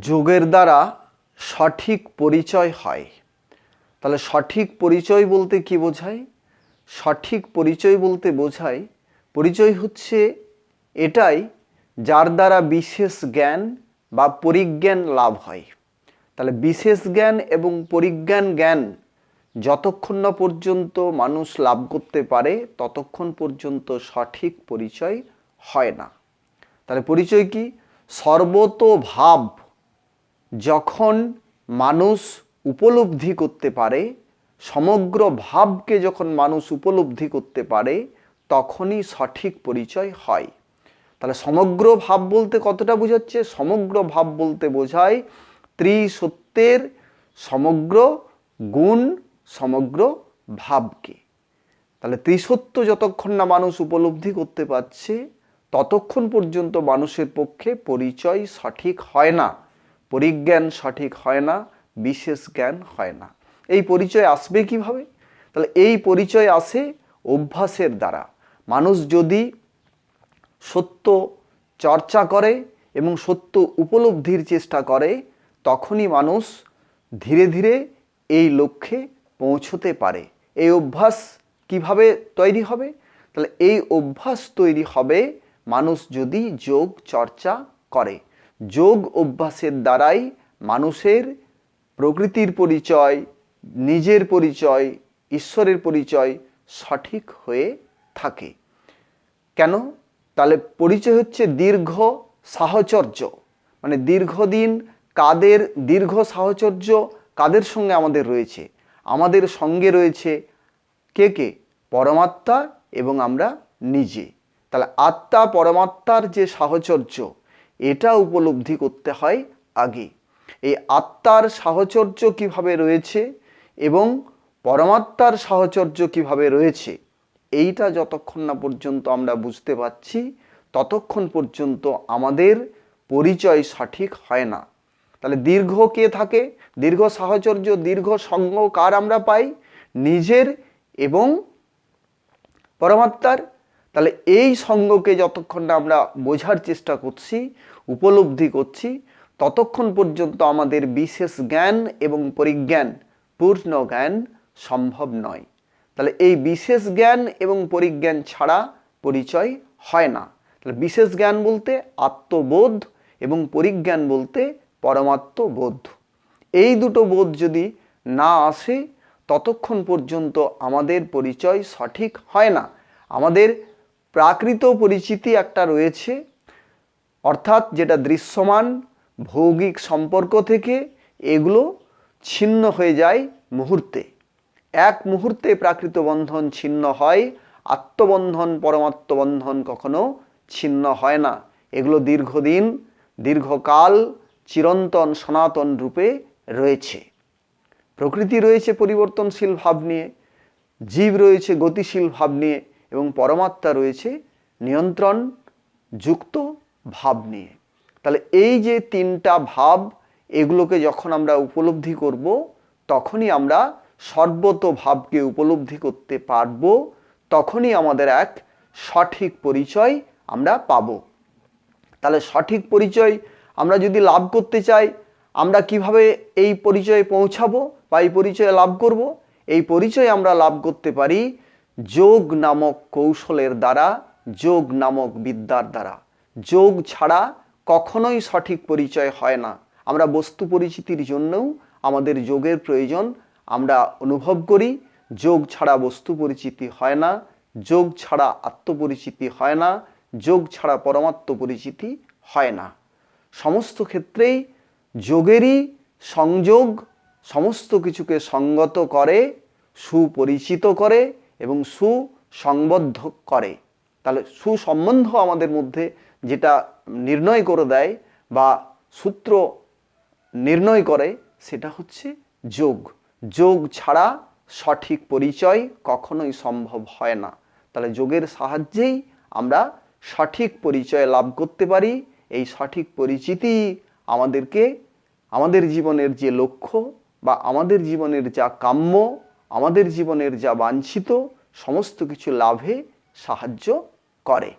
যোগের দ্বারা সঠিক পরিচয় হয়। তাহলে সঠিক পরিচয় বলতে কি বোঝায়? সঠিক পরিচয় বলতে বোঝায়, পরিচয় হচ্ছে এটাই যার দ্বারা বিশেষ জ্ঞান বা পরিজ্ঞান লাভ হয়। তাহলে বিশেষ জ্ঞান এবং পরিজ্ঞান জ্ঞান যতক্ষণ না পর্যন্ত মানুষ লাভ করতে পারে, ততক্ষণ পর্যন্ত সঠিক পরিচয় হয় না। তাহলে পরিচয় কি? সর্বতোভাব যখন মানুষ উপলব্ধি করতে পারে, সমগ্র ভাবকে যখন মানুষ উপলব্ধি করতে পারে, তখনই সঠিক পরিচয় হয়। তাহলে সমগ্র ভাব বলতে কতটা বোঝাচ্ছে? সমগ্র ভাব বলতে বোঝায় ত্রিসত্যের সমগ্র গুণ, সমগ্র ভাবকে। তাহলে ত্রিসত্য যতক্ষণ না মানুষ উপলব্ধি করতে পারছে, ততক্ষণ পর্যন্ত মানুষের পক্ষে পরিচয় সঠিক হয় না। পরিজ্ঞান সঠিক হয় না, বিশেষ জ্ঞান হয় না। এই পরিচয় আসবে কীভাবে? তাহলে এই পরিচয় আসে অভ্যাসের দ্বারা। মানুষ যদি সত্য চর্চা করে এবং সত্য উপলব্ধির চেষ্টা করে, তখনই মানুষ ধীরে ধীরে এই লক্ষ্যে পৌঁছতে পারে। এই অভ্যাস কীভাবে তৈরি হবে? তাহলে এই অভ্যাস তৈরি হবে, মানুষ যদি যোগ চর্চা করে। যোগ অভ্যাসের দ্বারাই মানুষের প্রকৃতির পরিচয়, নিজের পরিচয়, ঈশ্বরের পরিচয় সঠিক হয়ে থাকে। কেন? তাহলে পরিচয় হচ্ছে দীর্ঘ সাহচর্য। মানে দীর্ঘদিন কাদের দীর্ঘ সাহচর্য কাদের সঙ্গে আমাদের রয়েছে? আমাদের সঙ্গে রয়েছে কে কে? পরমাত্মা এবং আমরা নিজে। তাহলে আত্মা, পরমাত্মার যে সাহচর্য এটা উপলব্ধি করতে হয় আগে। এই আত্মার সাহচর্য কীভাবে রয়েছে এবং পরমাত্মার সাহচর্য কীভাবে রয়েছে, এইটা যতক্ষণ না পর্যন্ত আমরা বুঝতে পারছি, ততক্ষণ পর্যন্ত আমাদের পরিচয় সঠিক হয় না। তাহলে দীর্ঘ কে থাকে? দীর্ঘ সাহচর্য, দীর্ঘ সঙ্গ কার আমরা পাই? নিজের এবং পরমাত্মার তাহলে এই সঙ্গকে যতক্ষণ না আমরা বোঝার চেষ্টা করছি, উপলব্ধি করছি, ততক্ষণ পর্যন্ত আমাদের বিশেষ জ্ঞান এবং পরিজ্ঞান, পূর্ণ জ্ঞান সম্ভব নয়। তাহলে এই বিশেষ জ্ঞান এবং পরিজ্ঞান ছাড়া পরিচয় হয় না। তাহলে বিশেষ জ্ঞান বলতে আত্মবোধ এবং পরিজ্ঞান বলতে পরমাত্মবোধ। এই দুটো বোধ যদি না আসে, ততক্ষণ পর্যন্ত আমাদের পরিচয় সঠিক হয় না। আমাদের প্রাকৃত পরিচিতি একটা রয়েছে, অর্থাৎ যেটা দৃশ্যমান, ভৌগিক সম্পর্ক থেকে এগুলো ছিন্ন হয়ে যায় মুহূর্তে। এক মুহূর্তে প্রাকৃত বন্ধন ছিন্ন হয়, আত্মবন্ধন পরমাত্মবন্ধন কখনো ছিন্ন হয় না। এগুলো দীর্ঘদিন, দীর্ঘকাল চিরন্তন সনাতন রূপে রয়েছে। প্রকৃতি রয়েছে পরিবর্তনশীল ভাব নিয়ে, জীব রয়েছে গতিশীল ভাব নিয়ে এবং পরমাত্মা রয়েছে নিয়ন্ত্রণ যুক্ত ভাব নিয়ে। তাহলে এই যে তিনটা ভাব, এগুলোকে যখন আমরা উপলব্ধি করব, তখনই আমরা সর্বত ভাবকে উপলব্ধি করতে পারব, তখনই আমাদের এক সঠিক পরিচয় আমরা পাব। তাহলে সঠিক পরিচয় আমরা যদি লাভ করতে চাই, আমরা কীভাবে এই পরিচয়ে পৌঁছাবো বা এই পরিচয়ে লাভ করব? এই পরিচয় আমরা লাভ করতে পারি যোগ নামক কৌশলের দ্বারা, যোগ নামক বিদ্যার দ্বারা। যোগ ছাড়া কখনোই সঠিক পরিচয় হয় না। আমরা বস্তু পরিচিতির জন্যও আমাদের যোগের প্রয়োজন আমরা অনুভব করি। যোগ ছাড়া বস্তু পরিচিতি হয় না। যোগ ছাড়া আত্মপরিচিতি হয় না। যোগ ছাড়া পরমাত্ম পরিচিতি হয় না। সমস্ত ক্ষেত্রেই যোগেরই সংযোগ সমস্ত কিছুকে সঙ্গত করে, সুপরিচিত করে এবং সুসংবদ্ধ করে। তাহলে সুসম্বন্ধ আমাদের মধ্যে যেটা নির্ণয় করে দেয় বা সূত্র নির্ণয় করে, সেটা হচ্ছে যোগ। যোগ ছাড়া সঠিক পরিচয় কখনোই সম্ভব হয় না। তাহলে যোগের সাহায্যেই আমরা সঠিক পরিচয় লাভ করতে পারি। এই সঠিক পরিচিতি আমাদেরকে আমাদের জীবনের যে লক্ষ্য বা আমাদের জীবনের যা কাম্য আমাদের জীবনের যা বাঞ্ছিত সমস্ত কিছু লাভে সাহায্য করে।